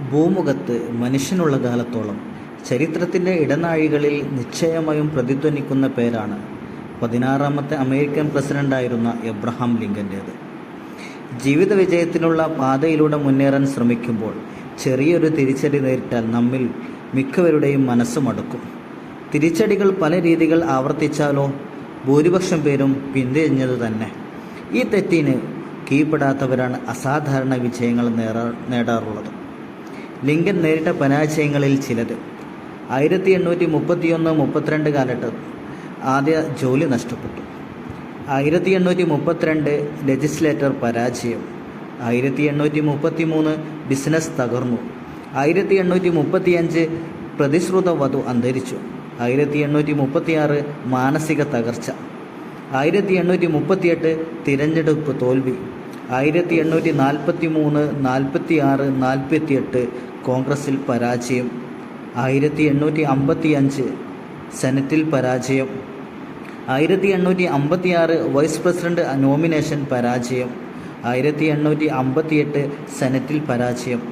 ഭൂമുഖത്ത് മനുഷ്യനുള്ള കാലത്തോളം ചരിത്രത്തിന്റെ ഇടനാഴികളിൽ നിശ്ചയമായും പ്രതിധ്വനിക്കുന്ന പേരാണ് പതിനാറാമത്തെ അമേരിക്കൻ പ്രസിഡന്റായിരുന്ന എബ്രഹാം ലിങ്കന്റേത്. ജീവിത വിജയത്തിനുള്ള പാതയിലൂടെ മുന്നേറാൻ ശ്രമിക്കുമ്പോൾ ചെറിയൊരു തിരിച്ചടി നേരിട്ടാൽ നമ്മിൽ മിക്കവരുടെയും മനസ്സ് മടുക്കും തിരിച്ചടികൾ പല രീതികൾ ആവർത്തിച്ചാലോ? ഭൂരിപക്ഷം പേരും പിന്തിരിഞ്ഞത് തന്നെ. ഈ തെറ്റിന് കീഴ്പ്പെടാത്തവരാണ് അസാധാരണ വിജയങ്ങൾ നേടാ നേടാറുള്ളത്. ലിങ്കൻ നേരിട്ട പരാജയങ്ങളിൽ ചിലത്. ആയിരത്തി എണ്ണൂറ്റി മുപ്പത്തിയൊന്ന് മുപ്പത്തിരണ്ട് കാലഘട്ടം ആദ്യ ജോലി നഷ്ടപ്പെട്ടു. ആയിരത്തി എണ്ണൂറ്റി മുപ്പത്തിരണ്ട് ലെജിസ്ലേറ്റർ പരാജയം. ആയിരത്തി എണ്ണൂറ്റി മുപ്പത്തി മൂന്ന് ബിസിനസ് തകർന്നു. ആയിരത്തി എണ്ണൂറ്റി മുപ്പത്തിയഞ്ച് പ്രതിശ്രുത വധു അന്തരിച്ചു. ആയിരത്തി എണ്ണൂറ്റി മുപ്പത്തിയാറ് മാനസിക തകർച്ച. ആയിരത്തി എണ്ണൂറ്റി മുപ്പത്തിയെട്ട് തിരഞ്ഞെടുപ്പ് തോൽവി. ആയിരത്തി എണ്ണൂറ്റി നാൽപ്പത്തി മൂന്ന് നാൽപ്പത്തി ആറ് നാൽപ്പത്തിയെട്ട് കോൺഗ്രസിൽ പരാജയം. ആയിരത്തി എണ്ണൂറ്റി അമ്പത്തി അഞ്ച് സെനറ്റിൽ പരാജയം. ആയിരത്തി എണ്ണൂറ്റി അമ്പത്തി ആറ് വൈസ് പ്രസിഡന്റ് നോമിനേഷൻ പരാജയം. ആയിരത്തി എണ്ണൂറ്റി അമ്പത്തിയെട്ട് സെനറ്റിൽ പരാജയം.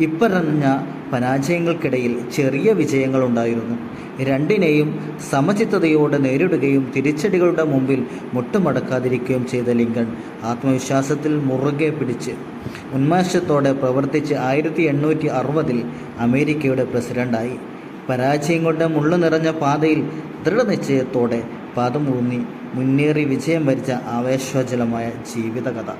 ഇപ്പറഞ്ഞ പരാജയങ്ങൾക്കിടയിൽ ചെറിയ വിജയങ്ങളുണ്ടായിരുന്നു. രണ്ടിനെയും സമചിത്തതയോടെ നേരിടുകയും തിരിച്ചടികളുടെ മുമ്പിൽ മുട്ടുമടക്കാതിരിക്കുകയും ചെയ്ത ലിങ്കൺ ആത്മവിശ്വാസത്തിൽ മുറുകെ പിടിച്ച് ഉന്മേഷത്തോടെ പ്രവർത്തിച്ച് ആയിരത്തി എണ്ണൂറ്റി അറുപതിൽ അമേരിക്കയുടെ പ്രസിഡന്റായി. പരാജയങ്ങളുടെ മുള്ളു നിറഞ്ഞ പാതയിൽ ദൃഢനിശ്ചയത്തോടെ പാദമൂന്നി മുന്നേറി വിജയം വരിച്ച ആവേശോജ്വലമായ ജീവിതകഥ.